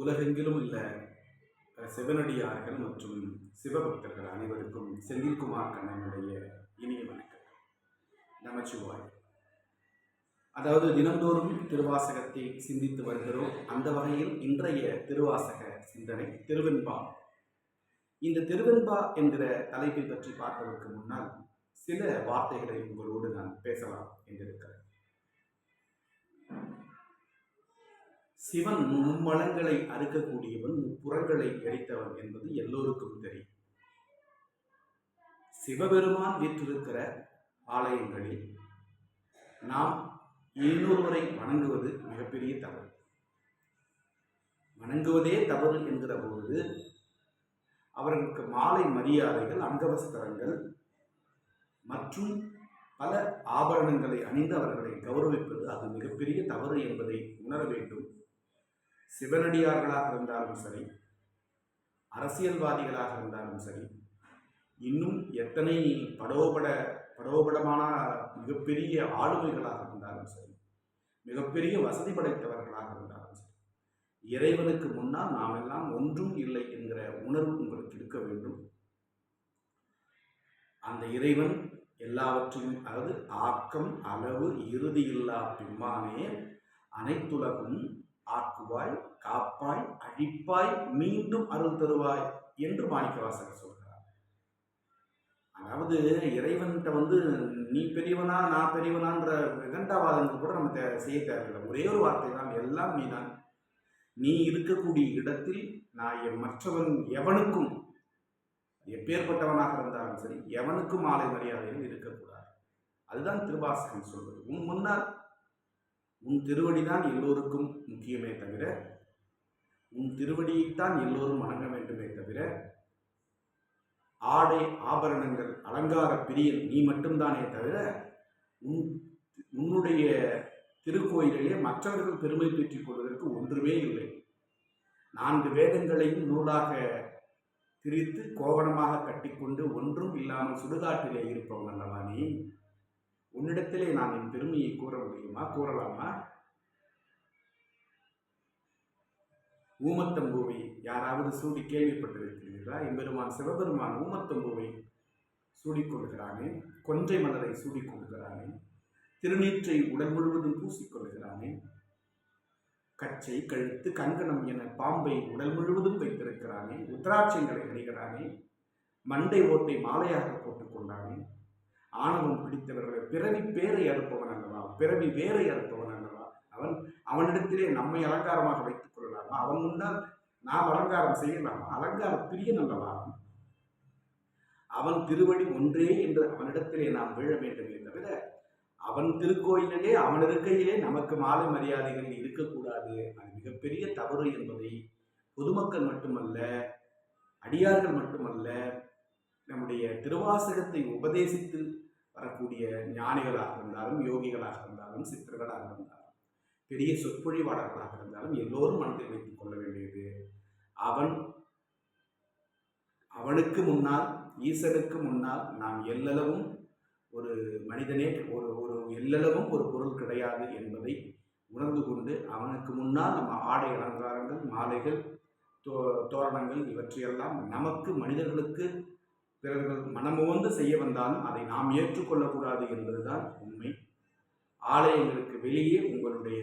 உலகெங்கிலும் உள்ள சிவனடியார்கள் மற்றும் சிவபக்தர்கள் அனைவருக்கும் செந்தில்குமார் கண்ணனுடைய இனிய வணக்கம். நமச்சிவாய் அதாவது தினந்தோறும் திருவாசகத்தை சிந்தித்து வருகிறோம். அந்த வகையில் இன்றைய திருவாசக சிந்தனை திருவெண்பா. இந்த திருவெண்பா என்கிற தலைப்பை பற்றி பார்ப்பதற்கு முன்னால் சில வார்த்தைகளை உங்களோடு நான் பேசலாம் என்றிருக்கிறேன். சிவன் மும்மலங்களை அறுக்கக்கூடியவன் முப்புறங்களை எரித்தவன் என்பது எல்லோருக்கும் தெரியும். சிவபெருமான் வீற்றிருக்கிற ஆலயங்களில் நாம் இன்னொருவரை வணங்குவது மிகப்பெரிய தவறு. வணங்குவதே தவறு என்கிற பொழுது அவர்களுக்கு மாலை மரியாதைகள் அங்கவஸ்திரங்கள் மற்றும் பல ஆபரணங்களை அணிந்து அவர்களை கௌரவிப்பது அது மிகப்பெரிய தவறு என்பதை உணர வேண்டும். சிவனடியார்களாக இருந்தாலும் சரி அரசியல்வாதிகளாக இருந்தாலும் சரி இன்னும் எத்தனை படோபட படோபடமான மிகப்பெரிய ஆளுமைகளாக இருந்தாலும் சரி மிகப்பெரிய வசதி படைத்தவர்களாக இருந்தாலும் சரி இறைவனுக்கு முன்னால் நாம் எல்லாம் ஒன்றும் இல்லை என்கிற உணர்வு உங்களுக்கு இருக்க வேண்டும். அந்த இறைவன் எல்லாவற்றையும் அதாவது ஆக்கம் அளவு இறுதியில்லா பிம்மானே அனைத்துலகும் ஆக்குவாய் காப்பாய் அழிப்பாய் மீண்டும் அருள் தருவாய் என்று மாணிக்கவாசகர் சொல்கிறார். அதாவது இறைவன்கிட்ட வந்து நீ பெரியவனா நான் பெரியவனான்ற விகண்டாவாதங்கள் கூட நம்ம தே- செய்ய தேவையில்லை. ஒரே ஒரு வார்த்தை தான் எல்லாம் நீ தான் நீ இருக்கக்கூடிய இடத்தில் நான் என் மற்றவன் எவனுக்கும் எப்பேற்பட்டவனாக இருந்தாலும் சரி எவனுக்கும் மாலை மரியாதையில் இருக்கக்கூடாது. அதுதான் திருவாசகம் சொல்வது. உன் முன்னால் உன் திருவடிதான் எல்லோருக்கும் முக்கியமே தவிர உன் திருவடியைத்தான் எல்லோரும் வணங்க வேண்டுமே தவிர ஆடை ஆபரணங்கள் அலங்கார பிரியன் நீ மட்டும்தானே தவிர உன் உன்னுடைய திருக்கோயிலிலே மற்றவர்கள் பெருமை பெற்றுக் கொள்வதற்கு ஒன்றுமே இல்லை. நான்கு வேதங்களையும் நூலாக திரித்து கோவணமாக கட்டிக்கொண்டு ஒன்றும் இல்லாமல் சுடுகாட்டிலே இருப்பவன் அல்லவா நீ? உன்னிடத்திலே நான் என் பெருமையை கூற முடியுமா? கூறலாமா? ஊமத்தம்பூவை யாராவது சூடி கேள்விப்பட்டிருக்கிறீர்களா? எம்பெருமான் சிவபெருமான் ஊமத்தம்பூவை சூடிக்கொள்கிறானே கொன்றை மலரை சூடிக்கொள்கிறானே திருநீற்றை உடல் முழுவதும் பூசிக்கொள்கிறானே கச்சை கழுத்து கங்கணம் என பாம்பை உடல் முழுவதும் வைத்திருக்கிறானே உத்ராட்சங்களை அணிகிறானே மண்டை ஓட்டை மாலையாக போட்டுக்கொண்டானே ஆணவம் பிடித்தவர்களை பிறவி பேரை அறுப்பவன் அல்லவா? பிறவி வேரை அறுப்பவன் அல்லவா? அவன் அவனிடத்திலே நம்மை அலங்காரமாக வைத்துக் கொள்ளலாமா அவன் முன்னால் நாம் அலங்காரம் செய்யலாமா? அலங்கார பிரியன் அல்லவா அவன். அவன் திருவடி ஒன்றே என்று அவனிடத்திலே நாம் வீழ வேண்டுமே தவிர அவன் திருக்கோயிலே அவன் இருக்கையிலே நமக்கு மாலை மரியாதைகள் இருக்கக்கூடாது. அது மிகப்பெரிய தவறு என்பதை பொதுமக்கள் மட்டுமல்ல அடியார்கள் மட்டுமல்ல நம்முடைய திருவாசகத்தை உபதேசித்து வரக்கூடிய ஞானிகளாக இருந்தாலும் யோகிகளாக இருந்தாலும் சித்தர்களாக இருந்தாலும் பெரிய சொற்பொழிவாளர்களாக இருந்தாலும் எல்லோரும் மனதில் வைத்துக் கொள்ள வேண்டியது அவன் அவனுக்கு முன்னால் ஈசனுக்கு முன்னால் நாம் எல்லளவும் ஒரு மனிதனே ஒரு ஒரு எல்லளவும் ஒரு பொருள் கிடையாது என்பதை உணர்ந்து கொண்டு அவனுக்கு முன்னால் நம்ம ஆடை அலங்காரங்கள் மாலைகள் தோ தோரணங்கள் இவற்றையெல்லாம் நமக்கு மனிதர்களுக்கு பிறர்கள் மனமுவந்து செய்ய வந்தாலும் அதை நாம் ஏற்றுக்கொள்ளக்கூடாது என்பதுதான் உண்மை. ஆலயங்களுக்கு வெளியே உங்களுடைய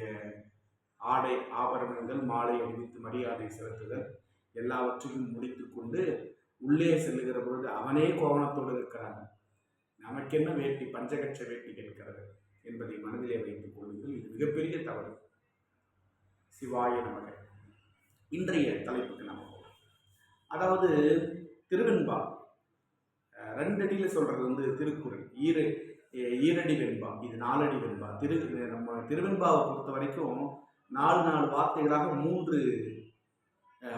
ஆடை ஆபரணங்கள் மாலை அணிவித்து மரியாதை செலுத்துதல் எல்லாவற்றையும் முடித்துக்கொண்டு உள்ளே செல்லுகிற பொழுது அவனே கோவணத்தோடு இருக்கிறான். நமக்கென்ன வேட்டி பஞ்சகட்ச வேட்டி கேட்கிறது என்பதை மனதிலே வைத்துக் கொள்ளுங்கள். இது மிகப்பெரிய தவறு. சிவாய நமக. இன்றைய தலைப்புக்கு நாம் அதாவது திருவெண்பா ரெண்டடியில் சொல்கிறது வந்து திருக்குறள். ஈர ஈரடி வெண்பா இது நாலடி வெண்பா. திரு நம்ம திருவெண்பாவை பொறுத்த வரைக்கும் நாலு நாலு வார்த்தைகளாக மூன்று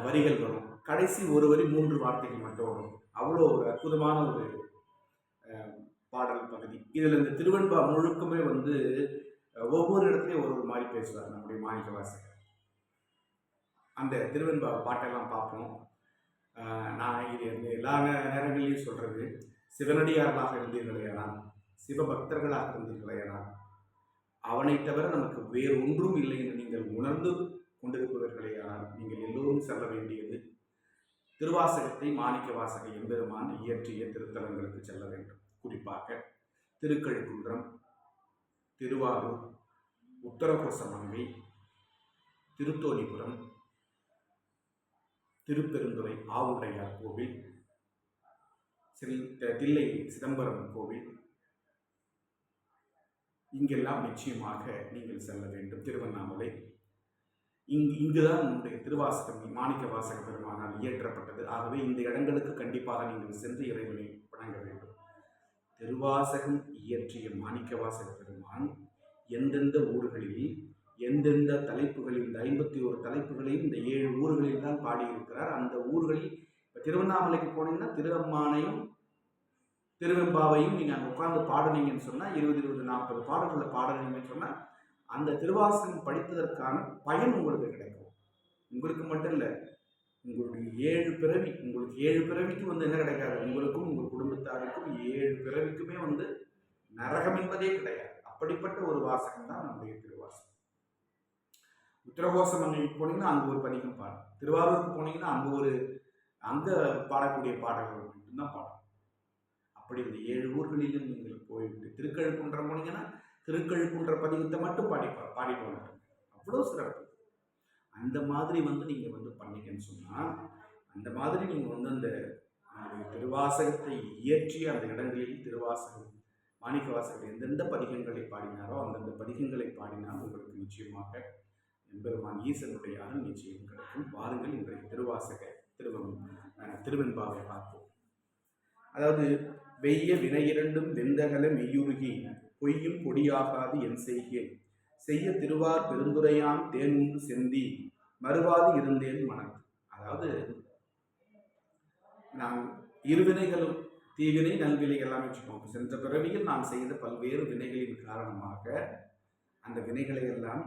வரிகள் வரும். கடைசி ஒரு வரி மூன்று வார்த்தைகள் மட்டும் வரும். அவ்வளோ ஒரு அற்புதமான ஒரு பாடல் பகுதி. இதில் இந்த திருவெண்பா முழுக்குமே வந்து ஒவ்வொரு இடத்துலையும் ஒரு ஒரு மாதிரி பேசுவார் நம்முடைய மாணிக்க வாசகர் அந்த திருவெண்பா பாட்டெல்லாம் பார்ப்போம். நான் இது இந்த எல்லா நேரங்களிலையும் சொல்கிறது சிவனடியார்களாக இருந்தீர்களேனா சிவபக்தர்களாக இருந்தீர்களேனா அவனை தவிர நமக்கு வேறு ஒன்றும் இல்லை என்று நீங்கள் உணர்ந்து கொண்டிருப்பவர்களேயானால் நீங்கள் எல்லோரும் எல்லோரும் செல்ல வேண்டியது திருவாசகத்தை மாணிக்க வாசக எம்பெருமான் இயற்றிய திருத்தலங்களுக்கு செல்ல வேண்டும். குறிப்பாக திருக்கழுக்குன்றம் திருவாரூர் உத்தரகோசமங்கை திருத்தோணிபுரம் திருப்பெருந்துறை ஆவுடையார் கோவில் ஸ்ரீ தில்லை சிதம்பரம் கோவில். இங்கெல்லாம் நிச்சயமாக நீங்கள் செல்ல வேண்டும். திருவண்ணாமலை. இங்கு இங்குதான் நம்முடைய திருவாசகம் மாணிக்க வாசக பெருமானால் இயற்றப்பட்டது. ஆகவே இந்த இடங்களுக்கு கண்டிப்பாக நீங்கள் சென்று இறைவனை வணங்க வேண்டும். திருவாசகம் இயற்றிய மாணிக்க வாசக பெருமான் எந்தெந்த ஊர்களில் எந்தெந்த தலைப்புகளில் இந்த ஐம்பத்தி ஒரு தலைப்புகளையும் இந்த ஏழு ஊர்களில் தான் பாடியிருக்கிறார். அந்த ஊர்களில் இப்போ திருவண்ணாமலைக்கு போனீங்கன்னா திருவம்மானையும் திருவெம்பாவையும் நீங்கள் அங்கே உட்காந்து பாடுனீங்கன்னு சொன்னால் இருபது இருபது நாற்பது பாடல்களை பாடுனீங்கன்னு சொன்னால் அந்த திருவாசகம் படித்ததற்கான பயன் உங்களுக்கு கிடைக்கும். உங்களுக்கு மட்டும் இல்லை உங்களுடைய ஏழு பிறவி உங்களுக்கு ஏழு பிறவிக்கு வந்து என்ன கிடைக்காது? உங்களுக்கும் உங்கள் குடும்பத்தாருக்கும் ஏழு பிறவிக்குமே வந்து நரகம் என்பதே கிடையாது. அப்படிப்பட்ட ஒரு வாசகம் தான் நம்முடைய திருவாசகம். உத்தரகோசமங்கைக்கு போனீங்கன்னா அங்கே ஒரு பதிகம் பாடும் திருவாரூருக்கு போனீங்கன்னா அங்கே ஒரு அங்கே பாடக்கூடிய பாடல்கள் மட்டும்தான் பாடும் அப்படி இந்த ஏழு ஊர்களிலும் நீங்கள் போய்விட்டு திருக்கழுக்குன்றம் போனீங்கன்னா திருக்கழுக்குன்ற பதிகத்தை மட்டும் பாடி பாடிட்டு வந்துடுங்க அவ்வளோ சிறப்பு. அந்த மாதிரி வந்து நீங்கள் வந்து பண்ணீங்கன்னு சொன்னால் அந்த மாதிரி நீங்கள் வந்து அந்த திருவாசகத்தை இயற்றிய அந்த இடங்களில் திருவாசகம் மாணிக்க வாசகர் எந்தெந்த பதிகங்களை பாடினாரோ அந்தந்த பதிகங்களை பாடினால் உங்களுக்கு நிச்சயமாக எம்பெருமான் ஈசனுடைய அருள் நிச்சயம் கிடைக்கும். வாருங்கள் இன்றைய திருவாசக திருவம் திருவெண்பாவை பார்ப்போம். அதாவது வெய்ய வினையிரண்டும் வெந்தகல மெய்யுருகி பொய்யும் பொடியாகாது என் செய்கேன் செய்ய திருவார் பெருந்துரையான் தேன் செந்தி மறுவாது இருந்தேன் மனம் அதாவது நான் இருவினைகளும் தீவினை நல்வினை எல்லாம் வச்சுக்கோங்க சென்ற பிறவியில் நான் செய்த பல்வேறு வினைகளின் காரணமாக அந்த வினைகளை எல்லாம்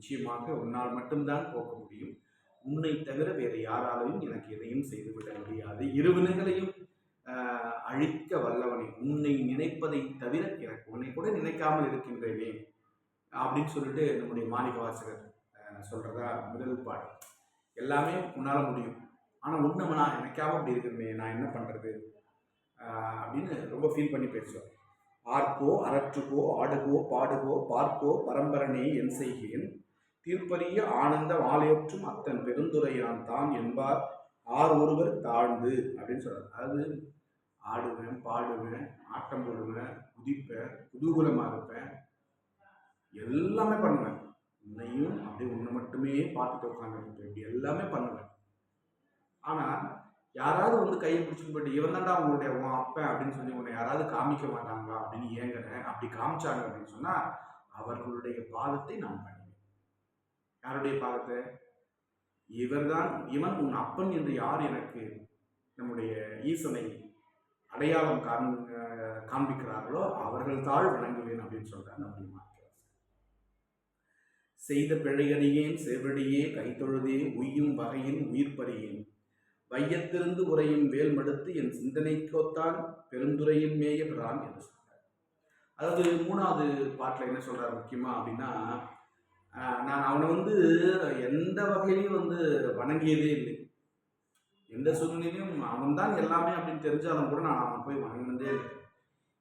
நிச்சயமாக உன்னால் மட்டும்தான் போக்க முடியும். உன்னை தவிர வேறு யாராலையும் எனக்கு எதையும் செய்துவிட முடியாது. இருவினைகளையும் அழிக்க வல்லவனை உன்னை நினைப்பதை தவிர எனக்கு உன்னை கூட நினைக்காமல் இருக்கின்றேனே அப்படின்னு சொல்லிட்டு நம்முடைய மாணிக்க வாசகர் சொல்கிறதா சொல்றதா முதல் பாடல். எல்லாமே உன்னால் முடியும். ஆனால் உன்னை நான் நினைக்காம அப்படி இருக்கிறேன் நான் என்ன பண்ணுறது அப்படின்னு ரொம்ப ஃபீல் பண்ணி பேசுவார். ஆர்ப்போ அறற்றுக்கோ ஆடுகோ பாடுகோ பார்க்கோ பரம்பரனே என் செய்கிறேன் தீர்ப்பரிய ஆனந்த வாழையற்றும் அத்தன் பெருந்துரையான் தான் என்பார். ஆர் ஒருவர் தாழ்ந்து அப்படின்னு சொல்றாரு. அதாவது ஆடுவேன் பாடுவேன் ஆட்டம் போடுவேன் குதிப்பேன் குதூகலமாக இருப்பேன். எல்லாமே பண்ணுவேன். உன்னையும் அப்படியே உன்னை மட்டுமே பார்த்துட்டு உட்காந்துருப்பேன் இப்படி எல்லாமே பண்ணுவேன். ஆனால் யாராவது வந்து கையை பிடிச்சிட்டு போயிட்டு இவன் தான்டா உங்களுடைய உன் அப்பன் அப்படின்னு சொல்லி உன்னை யாராவது காமிக்க மாட்டாங்களா அப்படின்னு ஏங்குறேன். அப்படி காமிச்சாங்க அப்படின்னு சொன்னால் அவர்களுடைய பாதத்தை நான் பண்ணேன் யாருடைய பாதத்தை இவர்தான் இவன் உன் அப்பன் என்று யார் எனக்கு நம்முடைய ஈசனை அடையாளம் காண் காண்பிக்கிறார்களோ அவர்கள் தாழ் வணங்குவேன் அப்படின்னு சொல்றாங்க நம்முடைய மாற்றார் செய்த பிழையறியேன் செவடியே கைத்தொழுதே உய்யும் வகையின் உயிர்ப்பறியேன் வையத்திருந்து உரையும் வேல் மடுத்து என் சிந்தனைக்கோத்தான் பெருந்துரையின் மேய பிரான் என்று சொல்றார். அதாவது மூணாவது பாட்டில் என்ன சொல்றாரு முக்கியமா அப்படின்னா அவனை வந்து எந்த வகையிலையும் வந்து வணங்கியதே இல்லை. எந்த சூழ்நிலையும் அவன்தான் எல்லாமே அப்படின்னு தெரிஞ்சாலும் கூட நான் அவன் போய் வணங்கினதே இல்லை.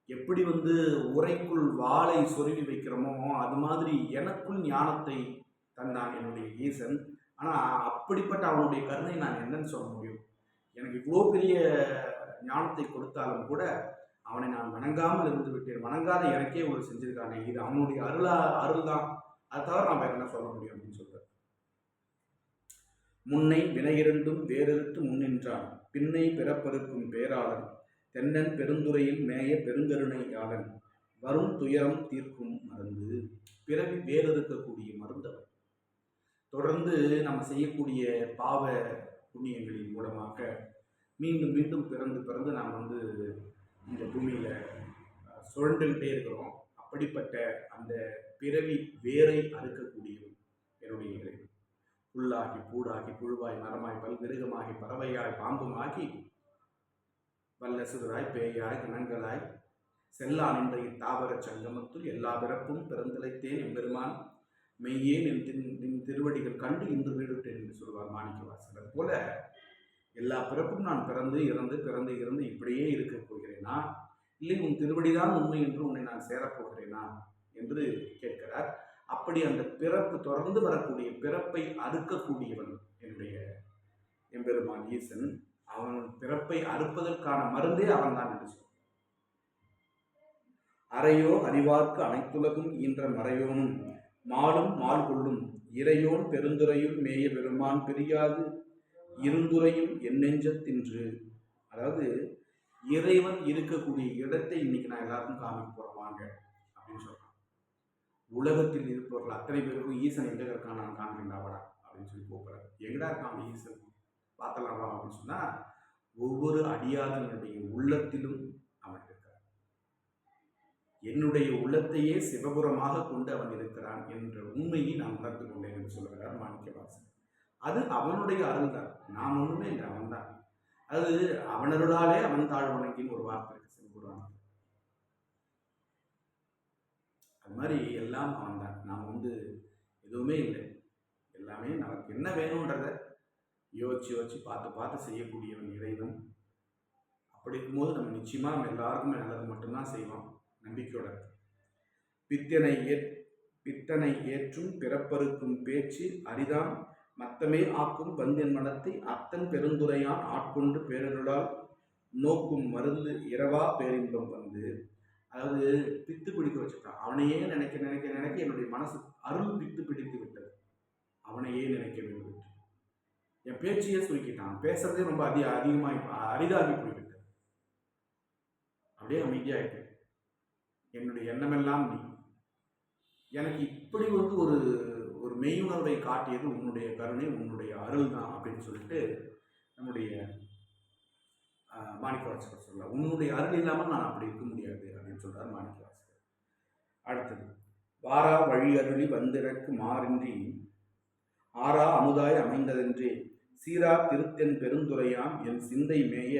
எப்படி வந்து உரைக்குள் வாளை சொருவி வைக்கிறோமோ அது மாதிரி எனக்குள் ஞானத்தை தந்தான் என்னுடைய ஈசன். ஆனால் அப்படிப்பட்ட அவனுடைய கருணை நான் என்னன்னு சொல்ல முடியும்? எனக்கு இவ்வளோ பெரிய ஞானத்தை கொடுத்தாலும் கூட அவனை நான் வணங்காமல் இருந்து விட்டேன். வணங்காத எனக்கே ஒரு செஞ்சிருக்கானே. இது அவனுடைய அருளா அருள் தான் அது தவிர நம்ம என்ன சொல்ல முடியும் அப்படின்னு சொல்றார் முன்னை வினையிரண்டும் வேறெடுத்து முன்னின்றான். பின்னை பிறப்பருக்கும் பேராளன். தென்னன் பெருந்துறையில் மேய பெருங்கருணையாளன் வரும் துயரம் தீர்க்கும் மருந்து. பிறவி வேறெடுக்கக்கூடிய மருந்தவர் தொடர்ந்து நம்ம செய்யக்கூடிய பாவ புண்ணியங்களின் மூலமாக மீண்டும் மீண்டும் பிறந்து பிறந்து நாம் வந்து இந்த பூமியில் சுழண்டுகிட்டே இருக்கிறோம். அப்படிப்பட்ட அந்த பிறவி வேரை அறுக்கக்கூடியவன் என்னுடைய இறைவன். புல்லாகி பூடாகி புழுவாய் மரமாய் பல்விருகமாகி பறவையாய் பாம்புமாகி வல்ல சிறுராய் பேயாய் கணங்களாய் செல்லா நின்ற தாவர சங்கமத்துள் எல்லா பிறப்பும் பிறந்திழைத்தேன் எம்பெருமான். மெய்யே என் தின் என் திருவடிகள் கண்டு இன்று வீடுட்டேன் என்று சொல்வார் மாணிக்க வாசகர் போல எல்லா பிறப்பும் நான் பிறந்து இறந்து பிறந்து இறந்து இப்படியே இருக்கப் போகிறேனா? இல்லை உன் திருவடிதான் உண்மை என்று உன்னை நான் சேரப்போகிறேனா என்று கேட்கிறார். அப்படி அந்த பிறப்பு தொடர்ந்து வரக்கூடிய பிறப்பை அறுக்கக்கூடியவன் என்னுடைய எம்பெருமான் ஈசன். அவன் பிறப்பை அறுப்பதற்கான மருந்தே அவன்தான் என்று சொல். அறையோ அறிவார்க்கு அனைத்துலகும் ஈன்ற மறையோனும் மாலும் மால் கொள்ளும் இறையோன் பெருந்துரையுள் மேய பெருமான் பிரியாது இருந்துரையும் என்னெஞ்சத்தின்று அதாவது இறைவன் இருக்கக்கூடிய இடத்தை இன்னைக்கு நான் எல்லாருக்கும் காமிக்க போறேன் வாங்க அப்படின்னு சொல்றேன். உலகத்தில் இருப்பவர்கள் அத்தனை பேருக்கும் ஈசன் எங்க இருக்கான் நான் காண்கின்றாவடா அப்படின்னு சொல்லி கூப்பிடுறாரு. எங்கடா இருக்கான் ஈசன்? பார்த்தலாமா அப்படின்னு சொன்னா ஒவ்வொரு அடியாதனுடைய உள்ளத்திலும் அவன் இருக்கிறான். என்னுடைய உள்ளத்தையே சிவபுரமாக கொண்டு அவன் இருக்கிறான் என்ற உண்மையை நான் உணர்ந்து கொண்டேன் என்று சொல்கிறார் மாணிக்கவாசன். அது அவனுடைய அருள் தான் நாம் ஒன்றுமே இல்லை அவன் தான் அது அவனருளாலே அவன் தாழ் வணங்கின்னு ஒரு வார்த்தை இருக்கு சிவபுராணம் அது மாதிரி எல்லாம் அவன் தான் நாம் வந்து எதுவுமே இல்லை. எல்லாமே நமக்கு என்ன வேணுன்றத யோசிச்சு யோசிச்சு பார்த்து பார்த்து செய்யக்கூடியவன் இறைவன். அப்படி இருக்கும்போது நம்ம நிச்சயமாக நம்ம எல்லாருக்குமே நல்லது மட்டும்தான் செய்வோம். நம்பிக்கையோட. பித்தனை ஏ பித்தனை ஏற்றும் பிறப்பருக்கும் பேச்சு அரிதாம். மத்தமே ஆக்கும் வந்தின் மனத்தை அத்தன் பெருந்துரையான் ஆட்கொண்டு பேரருளால். நோக்கும் மருந்து இரவா பேரின்பம் வந்து அதாவது பித்து பிடிக்க வச்சுட்டான். அவனையே நினைக்க நினைக்க நினைக்க என்னுடைய மனசு அருள் பித்து பிடித்து விட்டது. அவனையே நினைக்க வேண்டும் என் பேச்சையே சுருக்கிட்டான். பேசுறதே ரொம்ப அதிக அதிகமாகி அரிதாகி போய்விட்டது. அப்படியே அமைதியாயிட்டேன் என்னுடைய எண்ணமெல்லாம் நீ. எனக்கு இப்படி வந்து ஒரு ஒரு மெய்யுணர்வை காட்டியது உன்னுடைய கருணை உன்னுடைய அருள் தான் அப்படின்னு சொல்லிட்டு நம்முடைய மாணிக்கவாசகர் சொல்ல உன்னுடைய அருள் இல்லாமல் நான் அப்படி இருக்க முடியாது அப்படின்னு சொல்றார் மாணிக்கவாசகர். அடுத்தது வாரா வழி அருளி வந்திறக்கு மாறின்றி ஆறா அமுதாய் அமைந்ததென்றே சீரா திருத்தென் பெருந்துரையாம் என் சிந்தை மேய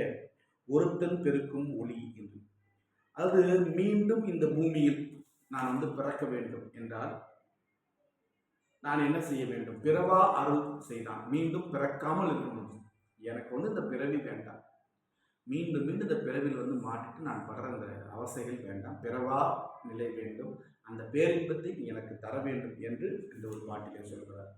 ஒருத்தன் பெருக்கும் ஒளி என்று. அது மீண்டும் இந்த பூமியில் நான் வந்து பிறக்க வேண்டும் என்றால் நான் என்ன செய்ய வேண்டும்? பிறவா அருள் செய்தான். மீண்டும் பிறக்காமல் இருக்கணும் எனக்கு வந்து இந்த பிறவி வேண்டாம். மீண்டும் மீண்டும் இந்த பிறவில் வந்து மாட்டிட்டு நான் படுற அந்த அவசைகள் வேண்டாம். பிறவா நிலை வேண்டும். அந்த பேரின்பத்தை எனக்கு தர வேண்டும் என்று இந்த ஒரு பாட்டிலே சொல்கிறார்.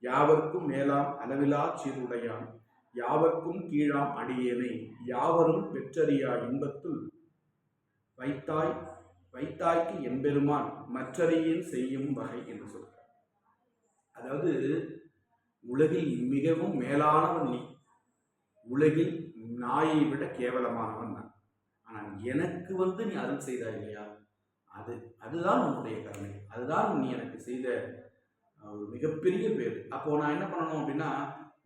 யாவர்க்கும் மேலாம் அளவிலா சீருடையான். யாவர்க்கும் கீழாம் அடியேனை. யாவரும் பெற்றறியா இன்பத்துள் வைத்தாய் வைத்தாய்க்கு எம்பெருமான் மற்றறியின் செய்யும் வகை என்று சொல்கிறார். அதாவது உலகில் மிகவும் மேலானவன் நீ. உலகில் நாயை விட கேவலமானவன் நான். ஆனால் எனக்கு வந்து நீ அருள் செய்தா இல்லையா? அது அதுதான் உன்னுடைய கருணை அதுதான் நீ எனக்கு செய்த ஒரு மிகப்பெரிய பேர் அப்போ நான் என்ன பண்ணணும் அப்படின்னா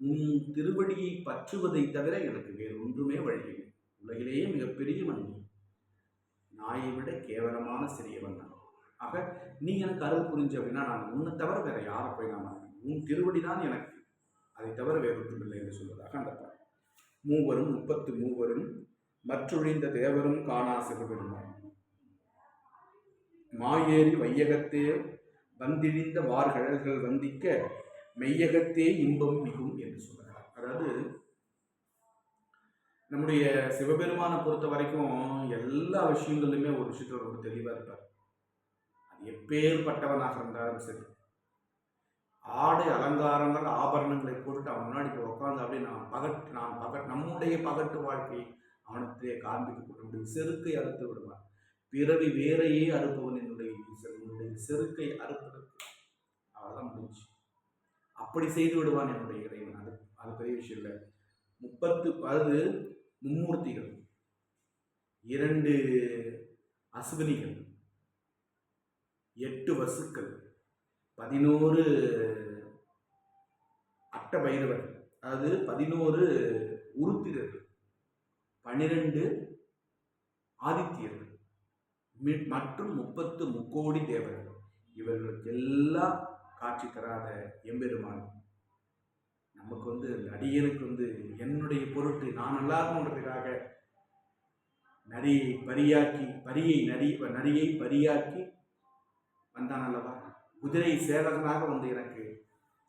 உன் திருவடியை பற்றுவதை தவிர எனக்கு வேறு ஒன்றுமே வழி இல்லை. உலகிலேயே மிகப்பெரிய நீ நாயை விட கேவலமான சிறியவன் நான். ஆக நீ எனக்கு அருள் புரிஞ்சு அப்படின்னா நான் உன்னை தவிர வேற யாரை போய் நான் உன் திருவடி தான் எனக்கு. அதை தவிர வேறு ஒன்றும் இல்லை என்று சொல்வதாக அந்த பாடல் மூவரும் முப்பத்து மூவரும் மற்றொழிந்த தேவரும் காணா சிவபெருமான். மாயேறி வையகத்தே வந்திழிந்த வார்கழல்கள் வந்திக்க மெய்யகத்தே இன்பம் மிகும் என்று சொல்கிறார் அதாவது நம்முடைய சிவபெருமானை பொறுத்த வரைக்கும் எல்லா விஷயங்களிலுமே ஒரு விஷயத்தில் ரொம்ப தெளிவாக இருப்பார். அது எப்பேற்பட்டவனாக இருந்தாலும் சரி. ஆடை அலங்காரங்கள் ஆபரணங்களை போட்டுட்டு அவன் முன்னாடி போய் உட்காந்து அப்படியே நான் பகட்டு நான் பகட் நம்முடைய பகட்டு வாழ்க்கை அவனத்திலே காண்பிக்கப்படும் செருக்கை அறுத்து விடுவான். பிறவி வேறையே அறுப்பவன் என்னுடைய ஈசன் என்னுடைய செருக்கை அறுப்பதற்கு அவ்வளோதான் முடிஞ்சு. அப்படி செய்து விடுவான் என்னுடைய இறைவன். அது அது பெரிய விஷயம் இல்லை. முப்பத்து அதாவது மும்மூர்த்திகள். இரண்டு அசுவினிகள். எட்டு வசுக்கள். பதினோரு அட்டபைரவர் அதாவது பதினோரு உருத்திரர்கள் பனிரெண்டு ஆதித்யர்கள் மி- மற்றும் முப்பத்து முக்கோடி தேவர்கள். இவர்களுக்கு எல்லாம் காட்சி தராத எம்பெருமான். நமக்கு வந்து நடிகனுக்கு வந்து என்னுடைய பொருட்டு நான் நல்லா இருக்கணுன்றதுக்காக நரியை பரியாக்கி பரியை நரி நரியை பரியாக்கி வந்தான் அல்லவா? குதிரை சேவகனாக வந்து எனக்கு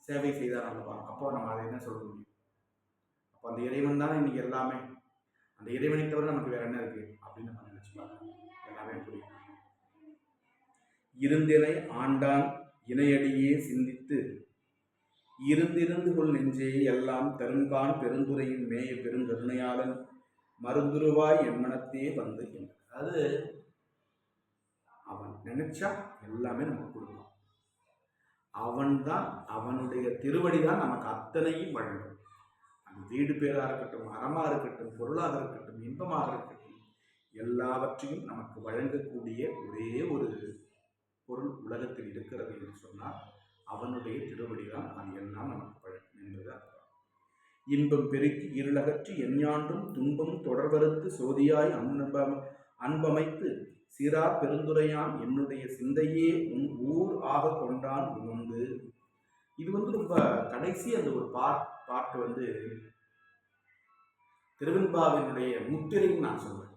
சேவை செய்தார் அல்லவா அப்போ நம்ம அதை என்ன சொல்ல முடியும்? அப்போ அந்த இறைவன் தானே இன்னைக்கு எல்லாமே? அந்த இறைவனை தவிர நமக்கு வேற என்ன இருக்கு? அப்படின்னு நம்ம நினைச்சு பார்க்கணும். எல்லாமே புரியும். இருந்தினை ஆண்டான் இணையடியே சிந்தித்து இருந்திருந்து கொள் நெஞ்சே எல்லாம் தருங்கான் பெருந்துரையின் மேய பெருங்கருணையாளன் மருந்துருவாய் எம்மனத்தே வந்து என்று அதாவது அவன் நினைச்சா எல்லாமே நமக்கு கொடுக்கும் அவன்தான் அவனுடைய திருவடி தான் நமக்கு அத்தனையும் வழங்கும். அது வீடு பேராக இருக்கட்டும் அறமாக இருக்கட்டும் பொருளாக இருக்கட்டும் இன்பமாக இருக்கட்டும் எல்லாவற்றையும் நமக்கு வழங்கக்கூடிய ஒரே ஒரு பொருள் உலகத்தில் இருக்கிறது என்று சொன்னால் அவனுடைய திருவடி தான் அது எல்லாம் நமக்கு வழங்கும் என்பது அர்த்தம் இன்பம் பெருக்கி இருளகற்றி எஞ்ஞான்றும் துன்பம் தொடர்வறுத்து சோதியாய் அன்பம் அன்பமைத்து சீரா பெருந்துரையான் என்னுடைய சிந்தையே உன் ஊர் ஆக கொண்டான் உணர்ந்து இது வந்து ரொம்ப கடைசி அந்த ஒரு பாட் பாட்டு வந்து திருவெண்பாவினுடைய முத்திரைன்னு நான் சொல்வேன்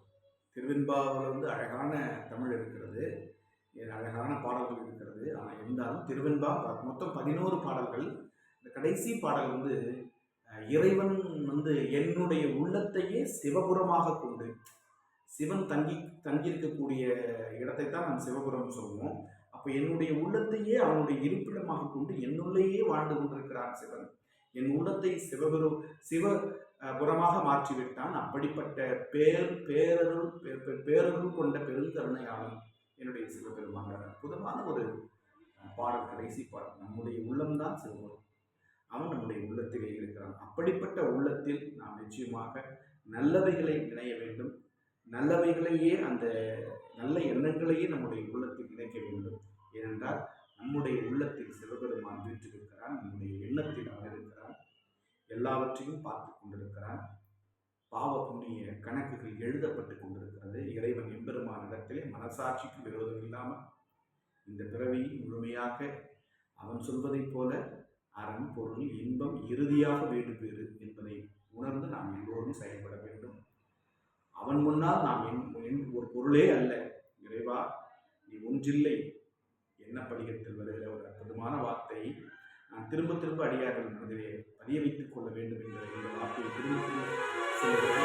திருவெண்பாவில் வந்து அழகான தமிழ் இருக்கிறது அழகான பாடல்கள் இருக்கிறது. ஆனால் இருந்தாலும் திருவெண்பா மொத்தம் பதினோரு பாடல்கள். இந்த கடைசி பாடல் வந்து இறைவன் வந்து என்னுடைய உள்ளத்தையே சிவபுரமாக கொண்டு சிவன் தங்கி தங்கியிருக்கக்கூடிய இடத்தை தான் நான் சிவபுரம் சொல்லுவோம். அப்போ என்னுடைய உள்ளத்தையே அவனுடைய இருப்பிடமாக கொண்டு என்னுள்ளேயே வாழ்ந்து கொண்டிருக்கிறான் சிவன். என் உள்ளத்தை சிவபுரம் சிவ புறமாக மாற்றிவிட்டான். அப்படிப்பட்ட பேர் பேரருள் பேரருள் கொண்ட பெருங்கருணையாளன் என்னுடைய சிவபெருமான அற்புதமான ஒரு பாடல் கடைசி பாடல். நம்முடைய உள்ளம்தான் சிவபுரம். அவன் நம்முடைய உள்ளத்திலே இருக்கிறான். அப்படிப்பட்ட உள்ளத்தில் நாம் நிச்சயமாக நல்லவைகளை நினைய வேண்டும். நல்லவைகளையே அந்த நல்ல எண்ணங்களையே நம்முடைய உள்ளத்தில் இணைக்க வேண்டும். ஏனென்றால் நம்முடைய உள்ளத்தில் சிவபெருமான் வீற்றிருக்கிறான் நம்முடைய எண்ணத்தில் அவன் இருக்கிறான் எல்லாவற்றையும் பார்த்து கொண்டிருக்கிறான். பாவ புண்ணிய கணக்குகள் எழுதப்பட்டு கொண்டிருக்கிறது. இறைவன் எம்பெருமானிடத்திலே மனசாட்சிக்கு விரோதம் இல்லாமல் இந்த பிறவியை முழுமையாக அவன் சொல்வதைப் போல அறம் பொருள் இன்பம் இறுதியாக வீடு என்பதை உணர்ந்து நாம் எல்லோரும் செயல்பட வேண்டும். அவன் முன்னால் நாம் என் என் ஒரு பொருளே அல்ல. இறைவா நீ ஒன்றில்லை. என்ன படிகத்தில் வருகிற ஒரு அற்புதமான வார்த்தை. நான் திரும்ப திரும்ப அடியார்கள் மனதிலே பதிய வைத்துக் கொள்ள வேண்டும் என்ற இந்த வார்த்தையை திரும்ப திரும்ப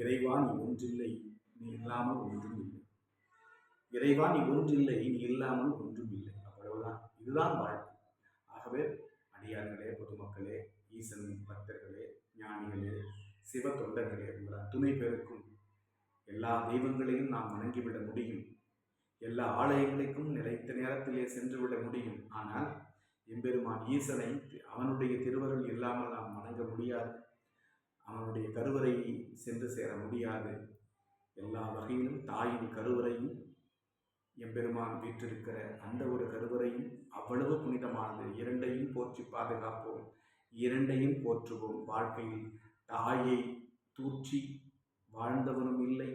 இறைவா நீ ஒன்றில்லை. நீ இல்லாமல் ஒன்றும் இல்லை இறைவா நீ ஒன்றில்லை. நீ இல்லாமல் ஒன்றும் இல்லை அவ்வளவுதான். இதுதான் வாழ்க்கை. ஆகவே அடியார்களே பொதுமக்களே ஈசன் பக்தர்களே ஞானிகளே சிவ தொண்டர்களே உங்கள் அத்துணை பேருக்கும் எல்லா தெய்வங்களையும் நாம் வணங்கிவிட முடியும். எல்லா ஆலயங்களுக்கும் நிலைத்த நேரத்திலே சென்றுவிட முடியும். ஆனால் எம்பெருமான் ஈசனை அவனுடைய திருவருள் இல்லாமல் நாம் வணங்க முடியாது. அவனுடைய கருவறையை சென்று சேர முடியாது. எல்லா வகையிலும் தாயின் கருவறையும் எம்பெருமான் வீற்றிருக்கிற அந்த ஒரு கருவறையும் அவ்வளவு புனிதமானது. இரண்டையும் போற்றி பாதுகாப்போம். இரண்டையும் போற்றுவோம். வாழ்க்கையில் தாயை தூற்றி வாழ்ந்தவனும் இல்லை.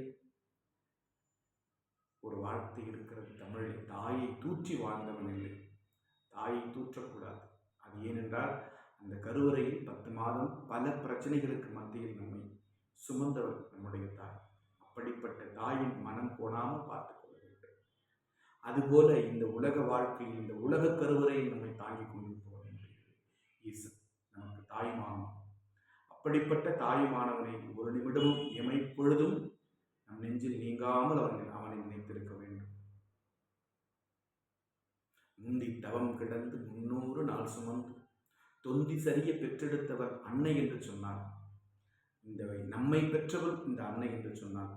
ஒரு வார்த்தை இருக்கிறது தமிழில் தாயை தூற்றி வாழ்ந்தவன் இல்லை. தாயை தூற்றக்கூடாது. அது ஏனென்றால் அந்த கருவறையில் பத்து மாதம் பல பிரச்சனைகளுக்கு மத்தியில் நம்மை சுமந்தவர் நம்முடைய தாய். அப்படிப்பட்ட தாயின் மனம் போனாமல் பார்த்துக் கொள்ள வேண்டும் அதுபோல இந்த உலக வாழ்க்கையில் இந்த உலக கருவறையில் நம்மை தாங்கிக் கொண்டு போக வேண்டும் ஈசன் நமக்கு தாய்மானவன் அப்படிப்பட்ட தாயுமானவனை ஒரு நிமிடமும் எமைப்பொழுதும் நம் நெஞ்சில் நீங்காமல் அவனை அவனை நினைத்திருக்க வேண்டும். முந்தி தவம் கிடந்து முன்னூறு நாள் சுமந்து தொந்தி சரிய பெற்றெடுத்தவர் அன்னை என்று சொன்னார். இந்த நம்மை பெற்றவள் இந்த அன்னை என்று சொன்னார்.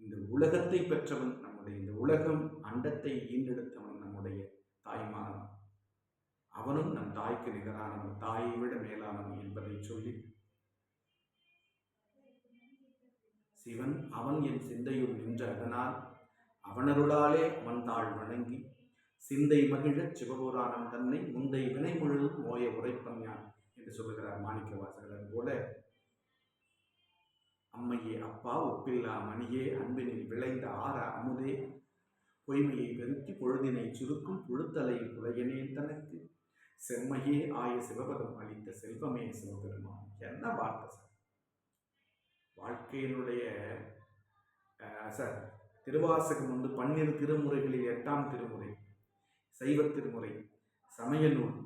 இந்த உலகத்தை பெற்றவன் நம்முடைய இந்த உலகம் அண்டத்தை ஈண்டெடுத்தவன் நம்முடைய தாய்மானவன். அவனும் நம் தாய்க்கு நிகரானவன் தாயை விட மேலானவன் என்பதை சொல்லி சிவன் அவன் என் சிந்தையுள் நின்ற அதனால் அவனருளாலே அவன் தாழ் வணங்கி சிந்தை மகிழச் சிவபுராணம் தன்னை முந்தை வினை முழுதும் ஓய உரைப்பன் யான் என்று சொல்லுகிறார் மாணிக்க வாசகர் போல. அம்மையே அப்பா ஒப்பில்லா மணியே அன்பினில் விளைந்த ஆற அமுதே. பொய்மையை பெருக்கி பொழுதினை சுருக்கும் புழுத்தலையில் புலையனேன் தனக்கு. செம்மையே ஆய சிவபதம் அளித்த செல்வமே சிவபெருமான். என்ன வார்த்தை வாழ்க்கையினுடைய சார் திருவாசகம் வந்து பன்னிரு திருமுறைகளில் எட்டாம் திருமுறை சைவ திருமுறை சமய நூல்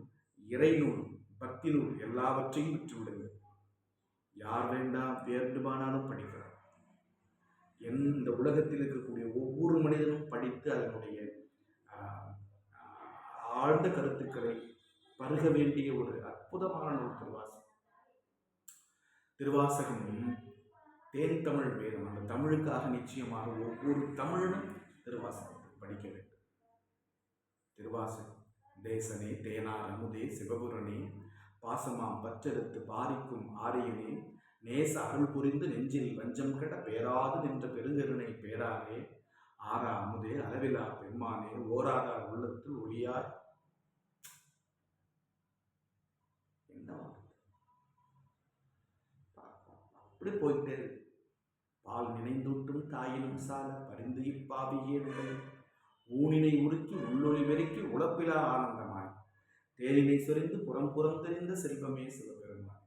இறைநூல் பக்தி நூல் எல்லாவற்றையும் விட்டுவிடுங்கள் யார் வேண்டாம் வேண்டுமானாலும் படிக்கலாம். என் இந்த உலகத்தில் இருக்கக்கூடிய ஒவ்வொரு மனிதனும் படித்து அதனுடைய ஆழ்ந்த கருத்துக்களை பருக வேண்டிய ஒரு அற்புதமான நூல் திருவாசகம். திருவாசகம் தேன் தமிழ் வேதம். அந்த தமிழுக்காக நிச்சயமாக ஒவ்வொரு தமிழனும் திருவாசகத்தை படிக்க வேண்டும். திருவாசகம். தேசனே தேனார் அமுதே சிவபுரனே பாசமாம் பற்றெடுத்து பாரிக்கும் ஆரியனே நேச அருள் புரிந்து நெஞ்சில் வஞ்சம் கட பேராது நின்ற பெருங்கருணை பேராரே ஆறா அமுதே அளவிலா பெருமானே ஓராதார் உள்ளத்தில் ஒளியார் என்ன வார்த்தை? பா- பா- அப்படி போயிட்டே இருக்கு பால் நினைந்தூட்டும் தாயினும் சால பரிந்து இப்பாவியே ஊனினை உருக்கி உள்ளொளி பெருக்கி உழப்பிலா ஆனந்தமாய். தேரினை சொரிந்து புறம் புறம் தெரிந்த செல்வமே சிவபெருமான்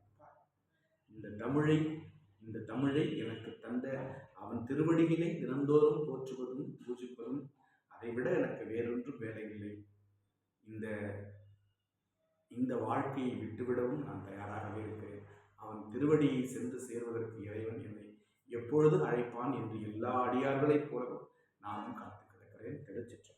இந்த தமிழை இந்த தமிழை எனக்கு தந்த அவன் திருவடிகளை தினந்தோறும் போற்றுவதும் பூஜிப்பதும் அதைவிட எனக்கு வேறொன்றும் வேலையில்லை. இந்த இந்த வாழ்க்கையை விட்டுவிடவும் நான் தயாராகவே இருக்கிறேன். அவன் திருவடியை சென்று சேர்வதற்கு இறைவன் என்னை எப்பொழுது அழைப்பான் என்று எல்லா அடியார்களைப் போலவும் நானும் காத்து கிடக்கிறேன். திருச்சிற்றம்